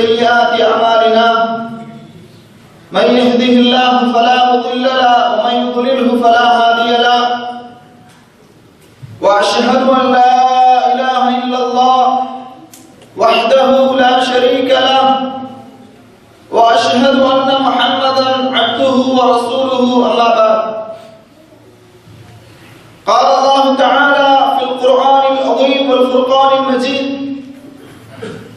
سيئات أعمالنا. من يهده الله فلا مضل له ومن يضلله فلا هادي له. وأشهد أن لا إله إلا الله وحده لا شريك له. وأشهد أن محمدا عبده ورسوله أما بعد. قال الله تعالى في القرآن العظيم والفرقان المجيد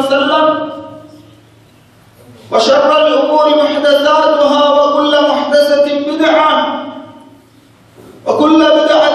وسلم. وشر الأمور محدثاتها وكل محدثة بدعة وكل بدعة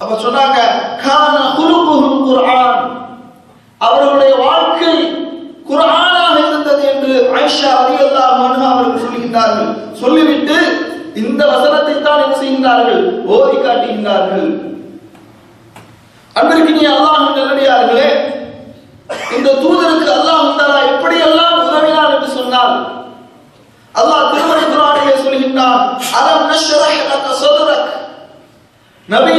அப்ப சொன்னாங்க கான குலுகுஹுல் குர்ஆன். அவர்களுடைய வாழ்க்கை குர்ஆனாக இருந்தது என்று ஆயிஷா ரலியல்லாஹு அன்ஹா அவர்கள் சொல்லுகின்றார்கள். சொல்லிவிட்டு இந்த வசனத்தை தான் என்ன செய்கின்றார்கள்? ஓதி காட்டுகின்றார்கள். அன்பிற்கினிய அல்லாஹ் நல்லடியார்களே இந்த தூதருக்கு அல்லாஹ் தஆலா எப்படியெல்லாம் உதவினார் என்று சொன்னால் அல்லாஹ் திருமண குரானிலே சொல்கின்றான் அலம் நஷ்ரஹ் லக சதரக். நபி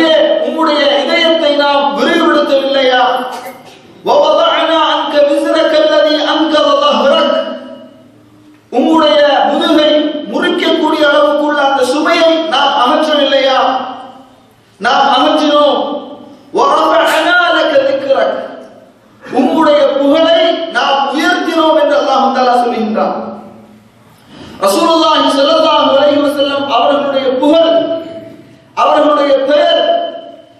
ரசூலுல்லாஹி ஸல்லல்லாஹு அலைஹி வஸல்லம் அவர்களுடைய புகழ் அவர்களுடைய பெயர்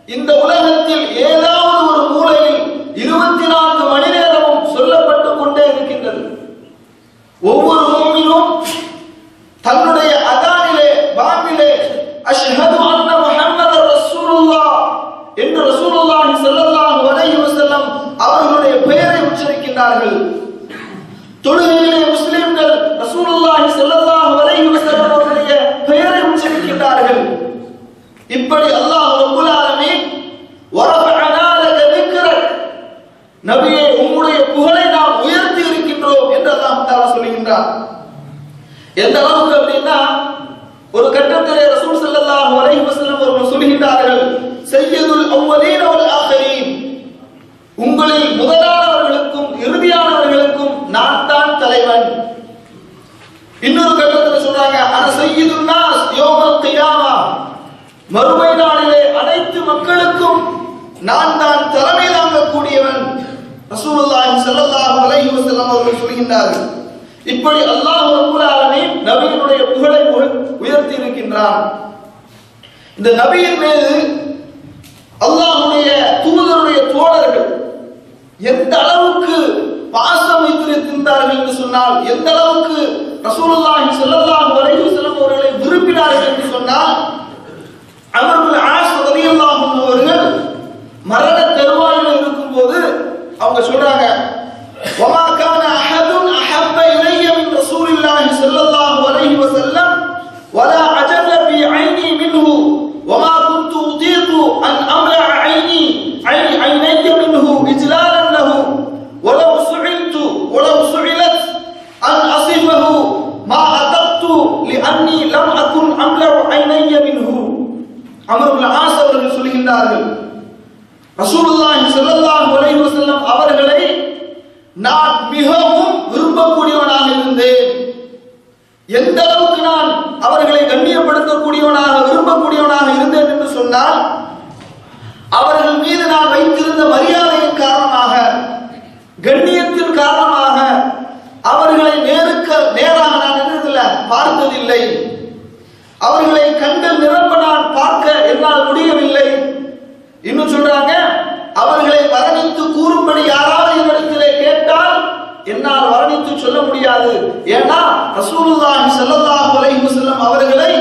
இந்த உலகத்தில் ஏதாவது ஒரு மூலையில் இருபத்தி நான்கு மணி நேரமும் சொல்லப்பட்டு கொண்டே இருக்கின்றது. ஒவ்வொரு மூமினும் தன்னுடைய அதானிலே பாங்கிலே அஷ்ஹது அன்ன ரசூலுல்லாஹ் என்று ரசூலுல்லாஹி ஸல்லல்லாஹு அலைஹி வஸல்லம் அவர்களுடைய பெயரை உச்சரிக்கின்றார்கள் தொழுகையிலே முஸ்லிம்கள் ரசூலுல்லாஹி ஸல்லல்லாஹு அலைஹி வஸல்லம் அவர்களுடைய பெயரை உச்சரிக்கின்றார்கள் இப்படி அல்லாஹ் ரபுல் ஆலமீன் வரஃபஅனா லக திக்ரக் நபியே உம்முடைய புகழை நாம் உயர்த்தி இருக்கின்றோம் என்று அல்லாஹ் தஆலா சொல்லுகின்றார் எந்த அளவுக்கு அப்படின்னா ஒரு கட்டத்திலே ரசூல் ஸல்லல்லாஹு அலைஹி வஸல்லம் அவர்கள் சொல்கின்றார்கள் சையதுல் அவ்வலீன வல் ஆகிரீன் உங்களில் முதலானவர்களுக்கும் இறுதியானவர்களுக்கும் நான் தான் தலைவன். இன்னொரு கட்டத்தில் சொல்றாங்க அன சையதுன் நாஸ் யௌமல் மறுமை நாளிலே அனைத்து மக்களுக்கும் நான் தான் தலைமை தாங்கக்கூடியவன் ரசூலுல்லாஹி ஸல்லல்லாஹு அலைஹி வஸல்லம் அவர்கள் சொல்கின்றார்கள். இப்படி அல்லாஹ் ரப்பல் ஆலமீன் நபியினுடைய புகழை உயர்த்தி இருக்கின்றான் இந்த நபியின் மீது அல்லாஹ்வுடைய தூதருடைய தோழர்கள் எந்த அளவுக்கு பாசம் வைத்திருக்கின்றார்கள் என்று சொன்னால் எந்த அளவுக்கு ரசூலுல்லாஹி ஸல்லல்லாஹு அலைஹி வஸல்லம் அவர்களை விரும்பினார்கள் என்று சொன்னால் அவர்கள் ஆஸ் ரலியல்லாஹு அவர்கள் மரண தருவாயில் இருக்கும்போது அவங்க சொல்றாங்க ஒமா கான ஏன்னா ரசூலுல்லாஹி ஸல்லல்லாஹு அலைஹி வஸல்லம் அவர்களை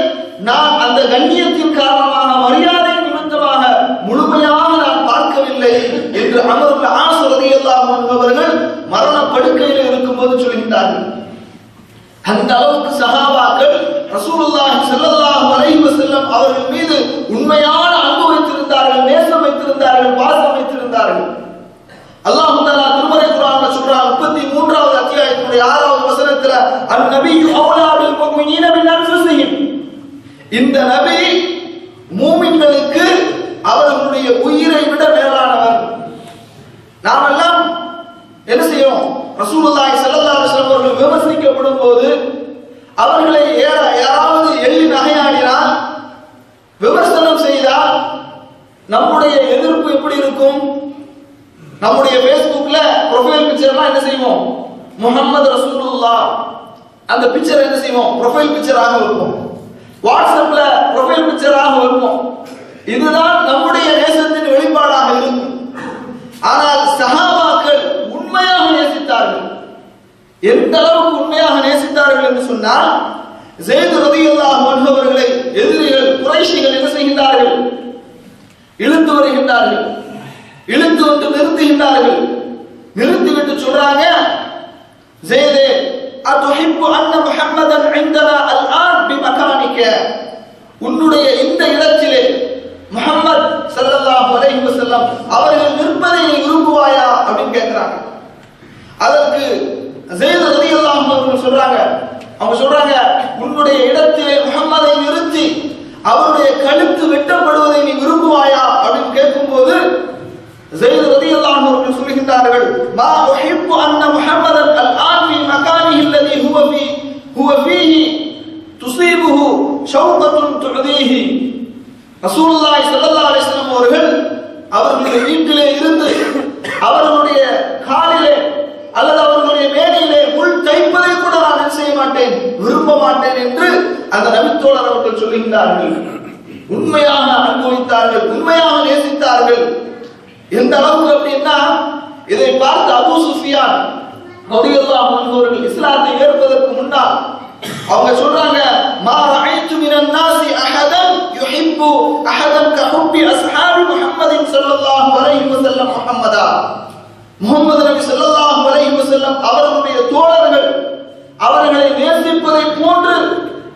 நான் அந்த கண்ணியத்தின் காரணமாக மரியாதை நிமித்தமாக முழுமையாக நான் பார்க்கவில்லை என்று அமர் ஆஸ் ரலியல்லாஹு என்பவர்கள் மரண படுக்கையில் இருக்கும்போது சொல்கின்றார்கள். அந்த அளவுக்கு சகாபாக்கள் ரசூலுல்லாஹி ஸல்லல்லாஹு அலைஹி வஸல்லம் அவர்கள் மீது உண்மையான அன்பு வைத்திருந்தார்கள் நேசம் வைத்திருந்தார்கள் பாசம் வைத்திருந்தார்கள் அல்லாஹ் தஆலா திருமறை குர்ஆன்ல சொல்றான் 33வது அத்தியாயத்தினுடைய 6வது வசனத்துல அன்-நபியு அவுலா பில் முஃமினீன மின் அன்ஃபுஸிஹிம் இந்த நபி மூமின்களுக்கு அவர்களுடைய உயிரை விட மேலானவர். நாமெல்லாம் என்ன செய்யும் ரசூலுல்லாஹி ஸல்லல்லாஹு அலைஹி வஸல்லம் அவர்கள் விமர்சிக்கப்படும் போது அவர்களை ஏற- யாராவது எள்ளி நகையாடினால் விமர்சனம் செய்தால் நம்முடைய எதிர்ப்பு எப்படி இருக்கும்? நம்முடைய Facebookல ப்ரொஃபைல் பிக்சர்லாம் என்ன செய்வோம்? முஹம்மது ரசூலுல்லா அந்த பிக்சர் என்ன செய்வோம்? ப்ரொஃபைல் பிக்சராக வைப்போம். வாட்ஸ்அப்ல ப்ரொஃபைல் பிக்சராக வைப்போம். இதுதான் நம்முடைய நேசத்தின் வெளிப்பாடாக இருக்கும் ஆனால் சஹாபாக்கள் உண்மையாக நேசித்தார்கள். எந்த அளவுக்கு உண்மையாக நேசித்தார்கள் என்று சொன்னால் ஜெயது ரதியல்லாஹு அன்ஹு அவர்களை எதிரிகள் குறைஷிகள் என்ன செய்கின்றார்கள்? இழுத்து வருகின்றார்கள். இழுத்து வந்து நிறுத்துகின்றார்கள் நிறுத்திவிட்டு சொல்றாங்க ஜெயதே அத்துஹிப்பு அன்ன முஹம்மதன் இந்தனா அல்ஆன் பிமகானிக உன்னுடைய இந்த இடத்திலே முகமது சல்லல்லாஹு அலைஹி வஸல்லம் அவர்கள் நிற்பதை நீ விரும்புவாயா அப்படின்னு கேட்கிறாங்க. அதற்கு ஜெயித் ரலியல்லாஹு அன்ஹு சொல்றாங்க அவங்க சொல்றாங்க உன்னுடைய இடத்திலே முகமதை நிறுத்தி அவருடைய கழுத்து வெட்டப்படுவதை நீ விரும்புவாயா? அப்படின்னு கேட்கும்போது زيد رضي الله عنه அவர்கள் சொல்கின்றார்கள் ما احب ان محمدا الان في مكانه الذي هو في هو فيه تصيبه شوكة تعديه ரசூலுல்லாஹி ஸல்லல்லாஹு அலைஹி வஸல்லம் அவர்கள் அவர்களுடைய வீட்டிலே இருந்து அவர்களுடைய காலிலே அல்லது அவர்களுடைய மேடையிலே முள் தைப்பதை கூட நான் என்ன செய்ய மாட்டேன் விரும்ப மாட்டேன் என்று அந்த நபித்தோழர் அவர்கள் சொல்லுகின்றார்கள் உண்மையாக அனுபவித்தார்கள் உண்மையாக நேசித்தார்கள் எந்த அளவுக்கு அப்படின்னா இதை பார்த்து அபு சுஃபியான் ரலியல்லாஹு அவர்கள் இஸ்லாத்தை ஏற்பதற்கு முன்னால் அவங்க சொல்றாங்க மா ரஅய்து மினன் நாஸி அஹதன் யுஹிப்பு அஹதன் கஹுப்பி அஸ்ஹாபி முஹம்மதின் ஸல்லல்லாஹு அலைஹி வஸல்லம் முஹம்மதா. முஹம்மது நபி ஸல்லல்லாஹு அலைஹி வஸல்லம் அவர்களுடைய தோழர்கள் அவர்களை நேசிப்பதை போன்று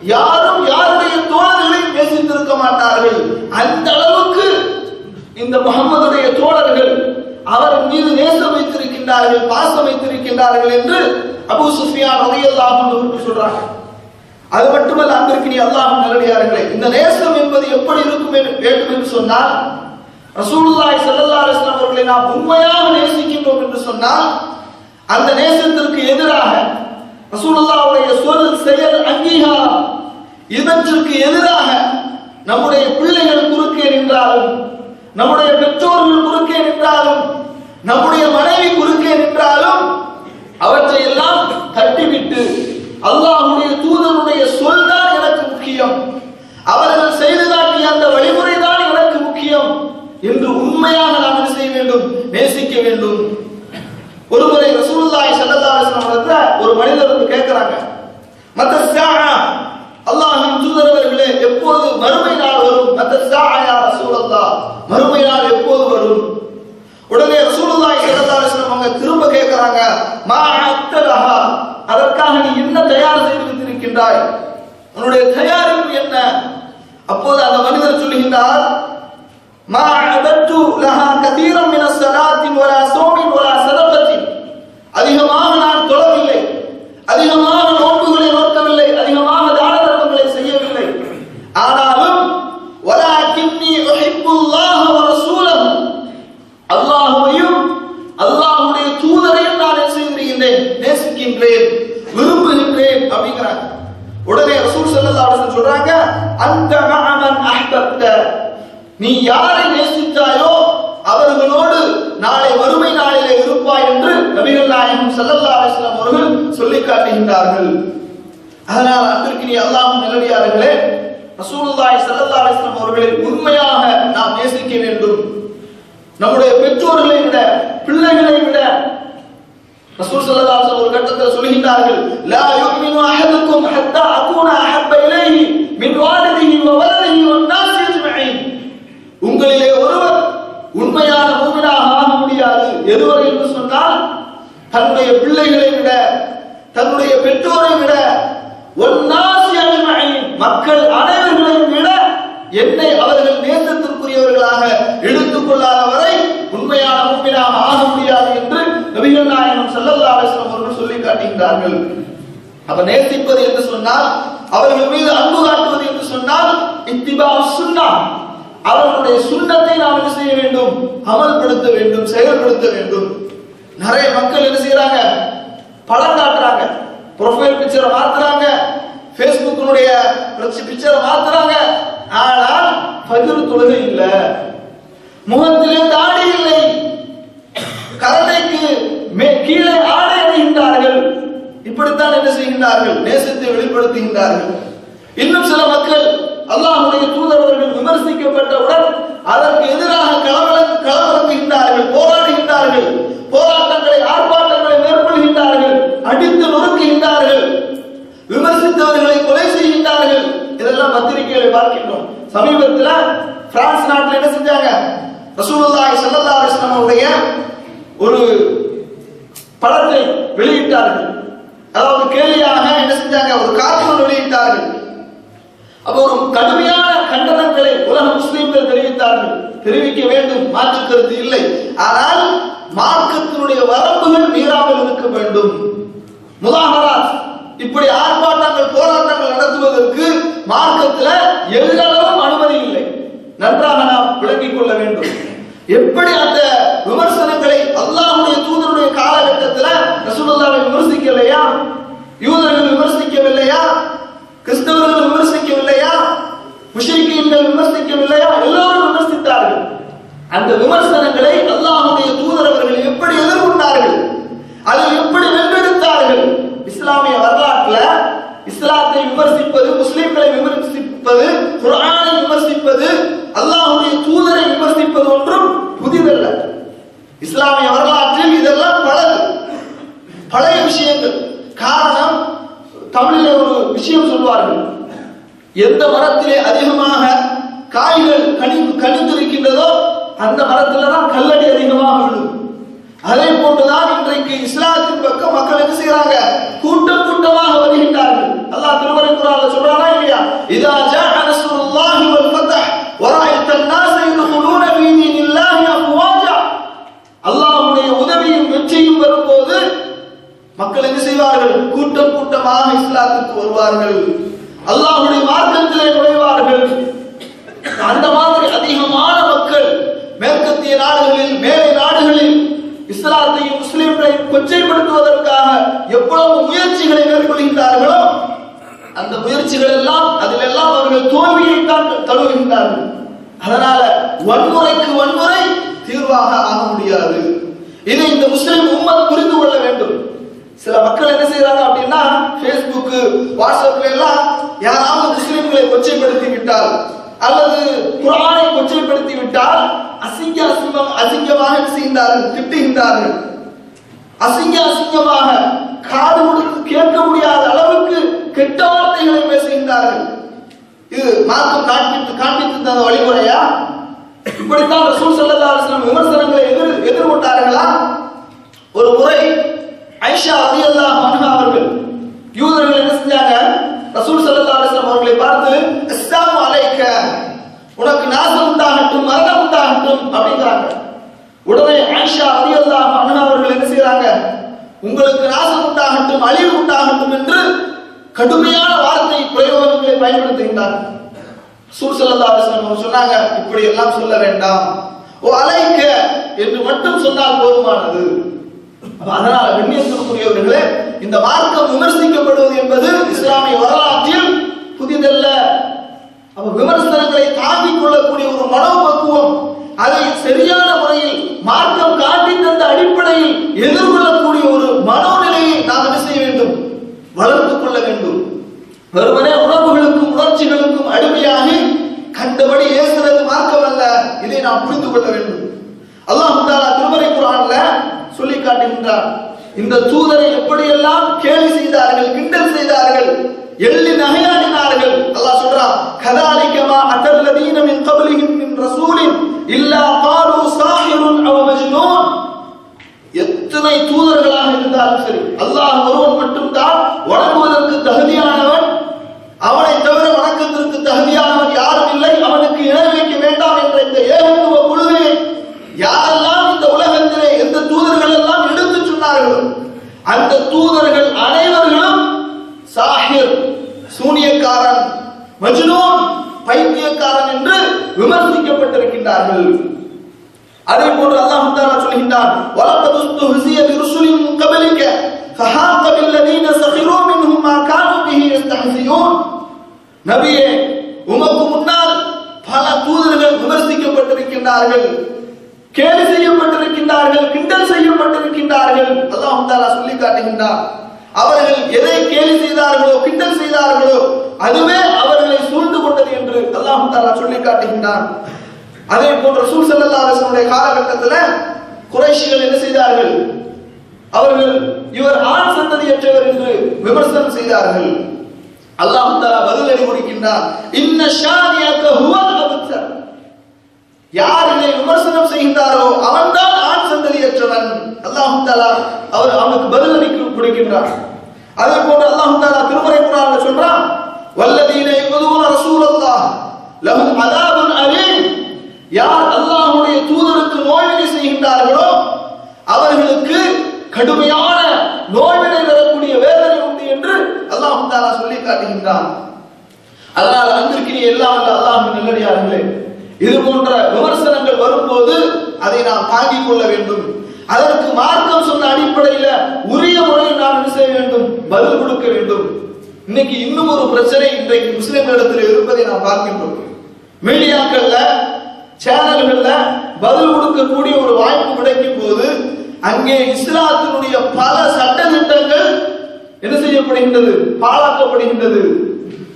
யாரும் யாருடைய தோழர்களையும் நேசித்திருக்க மாட்டார்கள் அந்த அளவுக்கு இந்த முகம்மதுடைய தோழர்கள் அவர் மீது நேசம் வைத்திருக்கின்றார்கள் பாசம் வைத்திருக்கின்றார்கள் என்று அபு சுஃபியான் ரலியல்லாஹு என்று சொல்றாங்க. அது மட்டுமல்ல அன்பிற்கு நீ அல்லாஹ் நல்லடியார்களே இந்த நேசம் என்பது எப்படி இருக்கும் என்று வேண்டும் என்று சொன்னால் ரசூலுல்லாஹி ஸல்லல்லாஹு அலைஹி வஸல்லம் அவர்களை நாம் உண்மையாக நேசிக்கின்றோம் என்று சொன்னால் அந்த நேசத்திற்கு எதிராக ரசூலுல்லாஹ்வுடைய சொல் செயல் அங்கீகாரம் இவற்றிற்கு எதிராக நம்முடைய பிள்ளைகள் குறுக்கே நின்றாலும் நம்முடைய பெற்றோர்கள் குறுக்கே முடியாது என்று சொன்னால் தன்னுடைய பிள்ளைகளை விட தன்னுடைய பெற்றோரை விட ஒன்னாசி மக்கள் அனைவர்களையும் விட என்னை அவர்கள் நேசத்திற்குரியவர்களாக எடுத்துக் கொள்ளாத வரை உண்மையான உண்மையாக ஆக முடியாது என்று நபிகள் நாயகம் ஸல்லல்லாஹு அலைஹி அவர்கள் சொல்லி காட்டுகின்றார்கள். அப்ப நேசிப்பது என்று சொன்னால் அவர்கள் மீது அன்பு காட்டுவது என்று சொன்னால் இத்திபா சுன்னா. அவர்களுடைய சுண்ணத்தை நாம் என்ன செய்ய வேண்டும்? அமல்படுத்த வேண்டும் செயல்படுத்த வேண்டும். நிறைய மக்கள் என்ன செய்யறாங்க? படம் காட்டுறாங்க. ப்ரொஃபைல் பிக்சரை மாத்துறாங்க. ஃபேஸ்புக்கினுடைய பிக்சரை மாத்துறாங்க. ஆனால் பகிர் தொழுகை இல்லை. முகத்திலே தாடி இல்லை. கரணைக்கு மே கீழே ஆடை அணிகின்றார்கள். இப்படித்தான் என்ன செய்கின்றார்கள்? நேசத்தை வெளிப்படுத்துகின்றார்கள். இன்னும் சில மக்கள் அல்லாஹுடைய தூதரவர்கள் விமர்சிக்கப்பட்டவுடன் அதற்கு எதிராக கலவரம் களமிறங்குகின்றார்கள் போராடுகின்றார்கள் போராட்டங்களை ஆர்ப்பாட்டங்களை மேற்கொள்கின்றார்கள் அடித்து நொறுக்குகின்றார்கள் விமர்சித்தவர்களை கொலை செய்கின்றார்கள். இதெல்லாம் பத்திரிகைகளை பார்க்கின்றோம். சமீபத்தில் பிரான்ஸ் நாட்டில் என்ன செஞ்சாங்க? ரசூலுல்லாஹி ஸல்லல்லாஹு அலைஹி வஸல்லம் ஒரு படத்தை வெளியிட்டார்கள். அதாவது கேலியாக என்ன செஞ்சாங்க? ஒரு கார்ட்டூன் வெளியிட்டார்கள். அப்போ கடுமையான கண்டனங்களை உலக முஸ்லிம்கள் தெரிவித்தார்கள். தெரிவிக்க வேண்டும் மாற்று கருத்து இல்லை. ஆனால் மார்க்கத்தினுடைய வரம்புகள் மீறாமல் இருக்க வேண்டும். முதாகராத் இப்படி ஆர்ப்பாட்டங்கள் போராட்டங்கள் நடத்துவதற்கு மார்க்கத்துல எதிரளவும் அனுமதி இல்லை. நன்றாக நாம் விளங்கிக் கொள்ள வேண்டும். எப்படி அந்த விமர்சனங்களை அல்லாஹ்வுடைய தூதருடைய காலகட்டத்துல ரசூலுல்லாவை விமர்சிக்கலையா யூதர்கள் விமர்சிக்கவில்லையா கிறிஸ்தவர்கள் விமர்சிக்கவில்லையா முஷ்ரிக்கீன்கள் விமர்சிக்கவில்லையா எல்லோரும் விமர்சித்தார்கள் அந்த விமர்சனங்களை அல்லாஹ்வுடைய தூதர் அவர்கள் எப்படி எதிர்கொண்டார்கள் அதை எப்படி வென்றெடுத்தார்கள் இஸ்லாமிய வரலாற்றுல இஸ்லாத்தை விமர்சிப்பது முஸ்லிம்களை விமர்சிப்பது குர்ஆனை விமர்சிப்பது அல்லாஹ்வுடைய தூதரை விமர்சிப்பது ஒன்றும் புதிதல்ல இஸ்லாமிய வரலாற்றில் இதெல்லாம் பழகு பழைய விஷயங்கள் காரணம் தமிழில் ஒரு விஷயம் சொல்வார்கள் எந்த மரத்திலே அதிகமாக காய்கள் கனி கனிந்திருக்கின்றதோ அந்த மரத்துல தான் கல்லடி அதிகமாக விழும் அதே போன்றுதான் இன்றைக்கு இஸ்லாத்தின் பக்கம் மக்கள் என்ன செய்யறாங்க கூட்டம் கூட்டமாக வருகின்றார்கள் அல்லாஹ் திருமறை குர்ஆன்ல சொல்றானா இல்லையா அதனால வன்முறைக்கு வன்முறை தீர்வாக ஆக முடியாது. இதை இந்த முஸ்லிம் உம்மத் புரிந்து கொள்ள வேண்டும். சில மக்கள் என்ன செய்யறாங்க அப்படின்னா பேஸ்புக் வாட்ஸ்அப்ல எல்லாம் யாராவது முஸ்லிம்களை கொச்சைப்படுத்தி விட்டால் அல்லது குரானை கொச்சைப்படுத்தி விட்டால் அசிங்க அசிங்கம் அசிங்கமாக செய்கின்றார்கள்? திட்டுகின்றார்கள். அசிங்க அசிங்கமாக காது கொடுத்து கேட்க முடியாத அளவுக்கு கெட்ட வார்த்தைகளை பேசுகின்றார்கள். இது மார்க்கம் காண்பித்து காண்பித்து தந்த வழிமுறையா? இப்படித்தான் ரசூல் சல்லா அலைஹி விமர்சனங்களை எதிர் எதிர்கொண்டார்களா? ஒரு முறை ஐஷா அலி அல்லா மன்ஹா அவர்கள் யூதர்கள் என்ன செஞ்சாங்க? ரசூல் சல்லா அலைஹி அவர்களை பார்த்து இஸ்லாம் அலைக்க உனக்கு நாசம் உண்டாகட்டும் மரணம் உண்டாகட்டும் அப்படிங்கிறாங்க உடனே ஐஷா அலி அல்லா மன்ஹா அவர்கள் என்ன செய்யறாங்க உங்களுக்கு நாசம் உண்டாகட்டும் அழிவு உண்டாகட்டும் என்று கடுமையான வார்த்தை பிரயோகங்களை பயன்படுத்துகின்றார்கள். ரசூல் ஸல்லல்லாஹு அவங்க சொன்னாங்க இப்படி எல்லாம் சொல்ல வேண்டாம். ஓ அலைக்க என்று மட்டும் சொன்னால் போதுமானது. அதனால் அதனால கண்ணியத்திற்குரியவர்களே இந்த மார்க்கம் விமர்சிக்கப்படுவது என்பது இஸ்லாமிய வரலாற்றில் புதிதல்ல அப்ப விமர்சனங்களை தாங்கிக் கொள்ளக்கூடிய ஒரு மனோபக்குவம் அதை சரியான முறையில் மார்க்கம் காட்டி தந்த அடிப்படையில் எதிர்கொள்ளக்கூடிய ஒரு மனோநிலையை நாம் என்ன செய்ய வேண்டும் வளர்த்துக் கொள்ள வேண்டும் வெறுமனே உணர்வுகளுக்கும் உணர்ச்சிகளுக்கும் அடிமையாகி கண்டபடி ஏசுறது மார்க்கம் அல்ல இதை நாம் புரிந்து கொள்ள வேண்டும். அல்லாஹ் தாலா திருமறை குரான்ல சொல்லி காட்டுகின்றார் இந்த தூதரை எப்படியெல்லாம் கேலி செய்தார்கள் கிண்டல் செய்தார்கள் எள்ளி நகையாடினார்கள். அல்லாஹ் சொல்றான் கதாலிக்கமா அத்தல்லதீன மின் கபலிஹிம் மின் ரசூலின் இல்லா காலு சாஹிருன் அவ மஜ்னூன். எத்தனை தூதர்களாக இருந்தாலும் சரி அல்லாஹ் ஒருவன் மட்டும்தான் வணங்குவதற்கு தகுதியானவன் அவனை தவிர வணக்கத்திற்கு தகுதியானவன் யாரும் இல்லை அவனுக்கு இணை வைக்க வேண்டாம் என்ற இந்த ஏகத்துவ கொள்கையை யாரெல்லாம் இந்த உலகத்திலே எந்த தூதர்கள் எல்லாம் எடுத்து சொன்னார்களோ அந்த தூதர்கள் அனைவர்களும் சாஹிர் சூனியக்காரன் மஜ்னூன் பைத்தியக்காரன் என்று விமர்சிக்கப்பட்டிருக்கின்றார்கள். அதே போன்று அல்லாஹ் தாலா சொல்கின்றான் வலக்கத் உஸ்துஹ்சிய பிருசுலின் மின் கபலிக ஃபஹாக பில்லதீன சகிரு மின்ஹும் மா கானு பிஹி யஸ்தஹ்சியூன். நபியே உமக்கு முன்னால் பல தூதர்கள் விமர்சிக்கப்பட்டிருக்கின்றார்கள் கேலி செய்யப்பட்டிருக்கின்றார்கள் கிண்டல் செய்யப்பட்டிருக்கின்றார்கள். அல்லாஹ் தாலா சொல்லி காட்டுகின்றார் அவர்கள் எதை கேலி செய்தார்களோ கிண்டல் செய்தார்களோ அதுவே அவர்களை சூழ்ந்து கொண்டது என்று அல்லாஹு தாலா சொல்லி காட்டுகின்றான். அதே போன்ற ரசூல் ஸல்லல்லாஹு காலகட்டத்தில் குறைஷிகள் என்ன செய்தார்கள்? அவர்கள் இவர் ஆண் சந்ததியற்றவர் என்று விமர்சனம் செய்தார்கள். அல்லாஹ் தஆலா பதிலடி கொடுக்கின்றார் இன்ன ஷானியக ஹுவல் அபுத்தர். யார் இதை விமர்சனம் செய்கின்றாரோ அவன்தான் ஆண் சந்ததியற்றவன். அல்லாஹு தாலா அவர் அவனுக்கு பதிலடி கொடுக்கின்றார் அதே போன்று அல்லாஹு தாலா திருமறை குரான் சொல்றான் வல்லதீன யகுதுன ரசூலல்லாஹ். லஹும் அதாபுன் அலீம். யார் அல்லாஹ்வுடைய தூதருக்கு நோய்வினை செய்கின்றார்களோ அவர்களுக்கு கடுமையான நோய்வினை தரக்கூடிய வேதனை உண்டு என்று அல்லாஹ் தஆலா சொல்லி காட்டுகின்றான். அதனால் அன்பிற்கு எல்லாம் அல்லாஹ் நல்லடியார்களே இது போன்ற விமர்சனங்கள் வரும்போது அதை நாம் தாங்கிக் கொள்ள வேண்டும். அதற்கு மார்க்கம் சொன்ன அடிப்படையில் உரிய முறையில் நாம் என்ன செய்ய வேண்டும்? பதில் கொடுக்க வேண்டும். இன்னைக்கு இன்னும் ஒரு பிரச்சனை இன்றைக்கு முஸ்லிம்களிடத்தில் இருப்பதை நாம் பார்க்கின்றோம். மீடியாக்கள்ல சேனல்கள்ல பதில் கொடுக்கக்கூடிய ஒரு வாய்ப்பு கிடைக்கும் போது அங்கே இஸ்லாத்தினுடைய பல சட்ட திட்டங்கள் என்ன செய்யப்படுகின்றது? பாழாக்கப்படுகின்றது.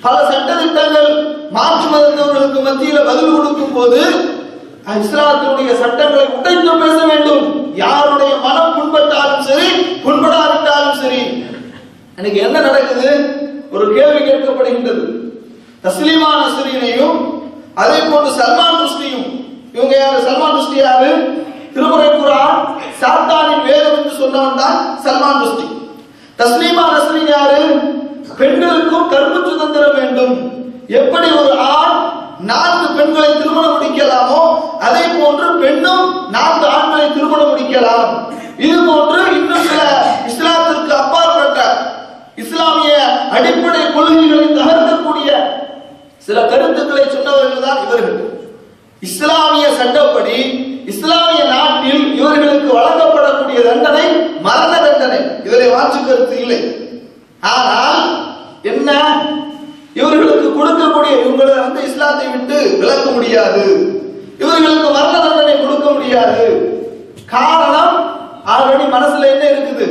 பல சட்ட திட்டங்கள் மாற்று மதத்தவர்களுக்கு மத்தியில் பதில் கொடுக்கும் போது இஸ்லாத்தினுடைய சட்டங்களை உடைத்து பேச வேண்டும். யாருடைய மனம் புண்பட்டாலும் சரி புண்படாவிட்டாலும் சரி. எனக்கு என்ன நடக்குது? ஒரு கேள்வி கேட்கப்படுகின்றது. தஸ்லீமா நஸ்ரீனையும் அதே போன்று சல்மான் ருஷ்டியும். இவங்க யாரு? சல்மான் ருஷ்டி யாரு? திருமுறை குரான் சாத்தானின் வேதம் என்று சொன்னவன் தான் சல்மான் ருஷ்டி. தஸ்லீமா நஸ்ரீன் யாரு? பெண்களுக்கும் கருப்பு சுதந்திரம் வேண்டும். எப்படி ஒரு ஆண் நான்கு பெண்களை திருமணம் முடிக்கலாமோ அதே போன்று பெண்ணும் நான்கு ஆண்களை திருமணம் முடிக்கலாம். இது போன்று இன்னும் சில அடிப்படை கொள்கைகளை தகர்க்கக்கூடிய சில கருத்துக்களை சொன்னவர்கள் தான் இவர்கள். இஸ்லாமிய சட்டப்படி இஸ்லாமிய நாட்டில் இவர்களுக்கு வழங்கப்படக்கூடிய தண்டனை மரண தண்டனை. இதில் மாற்று கருத்து இல்லை. ஆனால் என்ன? இவர்களுக்கு கொடுக்கக்கூடிய இவங்களை வந்து இஸ்லாத்தை விட்டு விளக்க முடியாது. இவர்களுக்கு மரண தண்டனை கொடுக்க முடியாது. காரணம் ஆல்ரெடி மனசுல என்ன இருக்குது?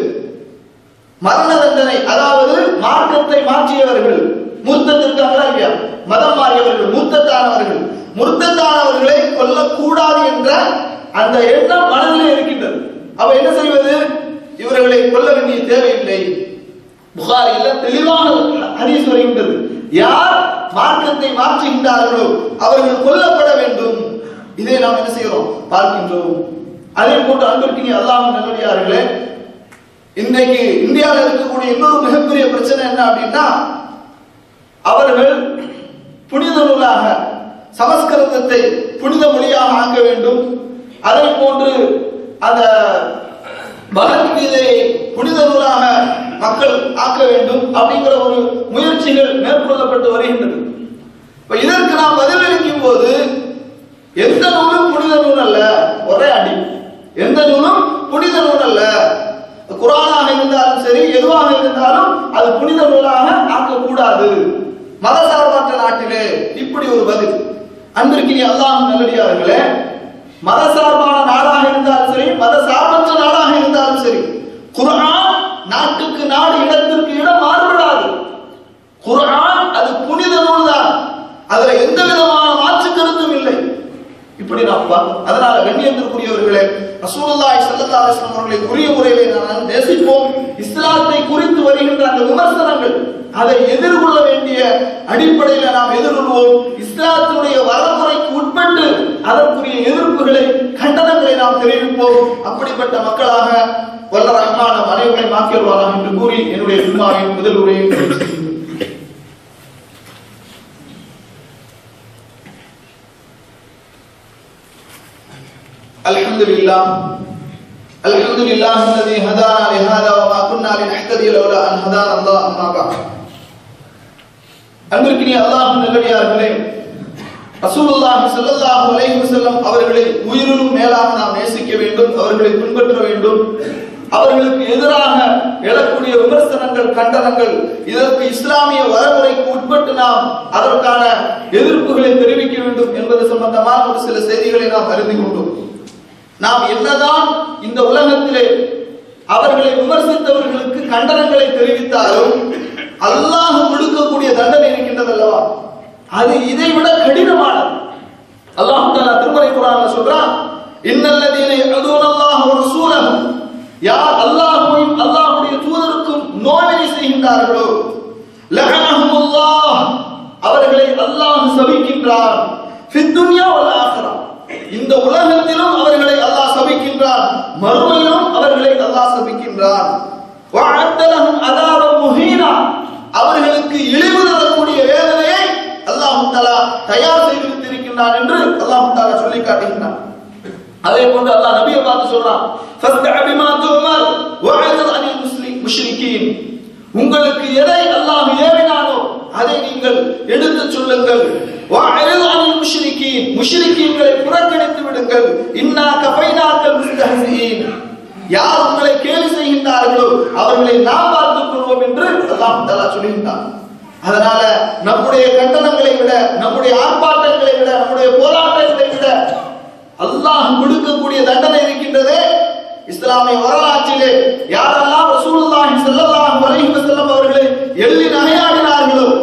மரண தண்டனை அதாவது மார்க்கத்தை மாற்றியவர்கள் மூர்த்தத்திற்காக இல்லையா? மதம் மாறியவர்கள் மூர்த்தத்தானவர்கள் முருத்தத்தானவர்களை கொல்லக்கூடாது என்ற அந்த எண்ணம் மனதிலே இருக்கின்றது. அவ என்ன செய்வது? இவர்களை கொல்ல வேண்டிய தேவையில்லை. புகாரில தெளிவான ஹதீஸ் வருகின்றது. யார் மார்க்கத்தை மாற்றுகின்றார்களோ அவர்கள் கொல்லப்பட வேண்டும். இதை நாம் என்ன செய்கிறோம்? பார்க்கின்றோம். அதே போன்று அன்பிற்கினி அல்லாமல் நல்லடியார்களே இன்றைக்கு இந்தியாவில் இருக்கக்கூடிய இன்னொரு மிகப்பெரிய பிரச்சனை என்ன அப்படின்னா அவர்கள் புனித நூலாக சமஸ்கிருதத்தை புனித மொழியாக ஆக்க வேண்டும். அதை போன்று அந்த பகவத்கீதையை புனித நூலாக மக்கள் ஆக்க வேண்டும் அப்படிங்கிற ஒரு முயற்சிகள் மேற்கொள்ளப்பட்டு வருகின்றது. இப்ப இதற்கு நாம் பதிலளிக்கும் போது எந்த நூலும் புனித நூல் அல்ல? ஒரே அடி. எந்த நூலும் புனித நூல் அல்ல? குரானாக இருந்தாலும் சரி எதுவாக இருந்தாலும் அது புனித நூலாக ஆக்கக்கூடாது. மதசார்பற்ற நாட்டிலே இப்படி ஒரு பதில். அன்பிற்கினி அல்லாஹ் நல்லடியார்களே மதசார்பான நாடாக இருந்தாலும் சரி மதசார்பற்ற நாடாக இருந்தாலும் சரி குரான் நாட்டுக்கு நாடு இடத்திற்கு இடம் மாறுபடாது. குரான் அது புனித நூல் தான் அதுல எந்த விதமான மாற்று கருத்தும் இல்லை இப்படி நாம் அதனால கண்ணியத்திற்குரியவர்களே ரசூலுல்லாஹி ஸல்லல்லாஹு அலைஹி வஸல்லம் அவர்களை உரிய முறையிலே நாம் நேசிப்போம். இஸ்லாத்தை குறித்து வருகின்ற அந்த விமர்சனங்கள் அதை எதிர்கொள்ள வேண்டிய அடிப்படையில் நாம் எதிர்கொள்வோம். இஸ்லாத்தினுடைய வரமுறைக்கு உட்பட்டு அதற்குரிய எதிர்ப்புகளை கண்டனங்களை நாம் தெரிவிப்போம். அப்படிப்பட்ட மக்களாக வல்ல ரஹ்மான அனைவரை மாக்கியல்வாராம் என்று கூறி என்னுடைய சும்மாவின் முதல் உரையை الحمد لله الحمد لله الذي هدانا لهذا وما كنا لنهتدي لولا ان هدانا الله اما بعد அன்பிற்கினிய அல்லாஹ் நல்லடியார்களே ரசூலுல்லாஹி ஸல்லல்லாஹு அலைஹி வஸல்லம் அவர்களை உயிரிலும் மேலாக நாம் நேசிக்க வேண்டும் அவர்களை பின்பற்ற வேண்டும் அவர்களுக்கு எதிராக எழக்கூடிய விமர்சனங்கள் கண்டனங்கள் இதற்கு இஸ்லாமிய வரமுறைக்கு உட்பட்டு நாம் அதற்கான எதிர்ப்புகளை தெரிவிக்க வேண்டும் என்பது சம்பந்தமான ஒரு சில செய்திகளை நாம் அறிந்து கொண்டோம் நாம் என்னதான் இந்த உலகத்திலே அவர்களை விமர்சித்தவர்களுக்கு கண்டனங்களை தெரிவித்தாலும் அல்லாஹ் கொடுக்கக்கூடிய தண்டனை இருக்கின்றது அல்லவா அது இதை விட கடினமானது. அல்லாஹ் தஆலா திருமலை குரான் சொல்றான் இன்னல்லதீன யதுன அல்லாஹ் ஒரு சூரன் யார் அல்லாஹ்வையும் அல்லாஹ்வுடைய தூதருக்கும் நோவினை செய்கின்றார்களோ லஅனஹுமுல்லாஹ் அவர்களை அல்லாஹ் சபிக்கின்றான். ஃபித் துன்யா வல் இந்த உலகத்திலும் அவர்களை அல்லாஹ் சபிக்கின்றான். மறுமையிலும் அவர்களை அல்லாஹ் சபிக்கின்றான். அவர்களுக்கு இழிவு தரக்கூடிய வேதனையை அல்லாஹ் தஆலா தயார் செய்து வைத்திருக்கின்றான் என்று அல்லாஹ் தஆலா சொல்லி காட்டுகின்றான் அதே போன்று அல்லாஹ் நபியை பார்த்து சொல்றான். உங்களுக்கு எதை அல்லாஹ் ஏவினானோ அதை நீங்கள் எடுத்து சொல்லுங்கள். வஅரித் புறக்கணித்து விடுங்கள். இன்னா யார் உங்களை கேலி செய்கின்றார்களோ அவர்களை நாம் பார்த்துக் கொள்வோம் என்று அல்லாஹ் தலா சொல்கின்றான் அதனால நம்முடைய கண்டனங்களை விட நம்முடைய ஆர்ப்பாட்டங்களை விட நம்முடைய போராட்டங்களை விட அல்லாஹ் கொடுக்கக்கூடிய தண்டனை இருக்கின்றதே இஸ்லாமிய வரலாற்றிலே. யாரெல்லாம் ரசூலுல்லாஹி ஸல்லல்லாஹு அலைஹி வஸல்லம் அவர்களை எள்ளி நகையாடினார்களோ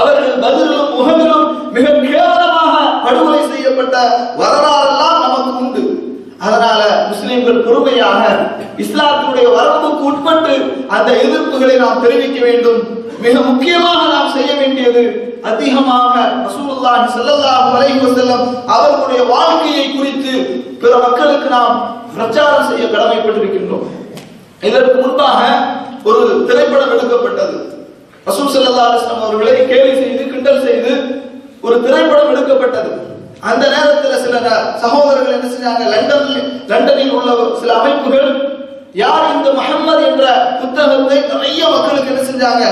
அவர்கள் பதிலும் முகமிலும் மிக கேவலமாக படுகொலை செய்யப்பட்ட வரலாறெல்லாம் நமக்கு உண்டு. அதனால முஸ்லிம்கள் பொறுமையாக இஸ்லாத்தினுடைய வரம்புக்கு உட்பட்டு அந்த எதிர்ப்புகளை நாம் தெரிவிக்க வேண்டும். மிக முக்கியமாக நாம் செய்ய வேண்டியது அதிகமாக ரசூலுல்லாஹி ஸல்லல்லாஹு அலைஹி வஸல்லம் அவர்களுடைய வாழ்க்கையை குறித்து பிற மக்களுக்கு நாம் பிரச்சாரம் செய்ய கடமைப்பட்டிருக்கின்றோம். இதற்கு முன்பாக ஒரு திரைப்படம் எடுக்கப்பட்டது. ரசூல் சல்லா அலிஸ்லாம் அவர்களை கேலி செய்து கிண்டல் செய்து ஒரு திரைப்படம் எடுக்கப்பட்டது. அந்த நேரத்தில் சில சகோதரர்கள் என்ன செஞ்சாங்க? லண்டனில் லண்டனில் உள்ள சில அமைப்புகள் யார் இந்த முஹம்மது என்ற புத்தகத்தை நிறைய மக்களுக்கு என்ன செஞ்சாங்க?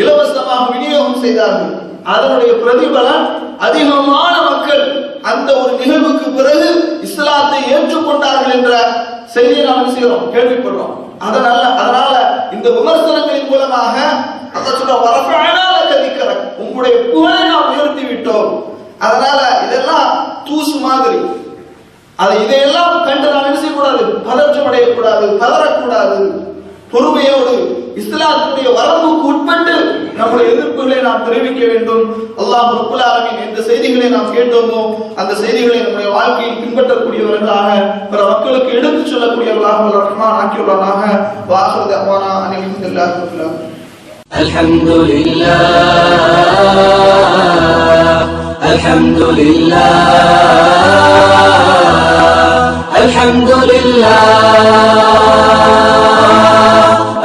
இலவசமாக விநியோகம் செய்தார்கள். அதனுடைய பிரதிபலன் அதிகமான மக்கள் அந்த ஒரு நிகழ்வுக்கு பிறகு இஸ்லாத்தை ஏற்றுக்கொண்டார்கள் என்ற செய்தியை நாம் செய்கிறோம்? கேள்விப்படுறோம். அதனால அதனால இந்த விமர்சனங்களின் மூலமாக அந்த சொல்ற வரஃபஅனா லக உங்களுடைய புகழை நாம் உயர்த்தி விட்டோம். அதனால இதெல்லாம் தூசு மாதிரி. அது இதையெல்லாம் கண்டு நாம் என்ன செய்யக்கூடாது? பதற்றம் அடையக்கூடாது பதறக்கூடாது. பொறுமையோடு இஸ்லாத்தினுடைய வரம்புக்கு உட்பட்டு நம்முடைய எதிர்ப்புகளை நாம் தெரிவிக்க வேண்டும் அல்லாஹ் ரப்புல் ஆலமீன் எந்த செய்திகளை நாம் கேட்டோமோ அந்த செய்திகளை நம்முடைய வாழ்க்கையில் பின்பற்றக்கூடியவர்களாக பிற மக்களுக்கு எடுத்துச் சொல்லக்கூடியவர்களாக வல்ல ரஹ்மான் ஆக்கியுள்ளானாக வாஹர் தஹ்வானா அனில் ஹம்துலில்லாஹி ரப்பில் ஆலமீன் الحمد لله الحمد لله الحمد لله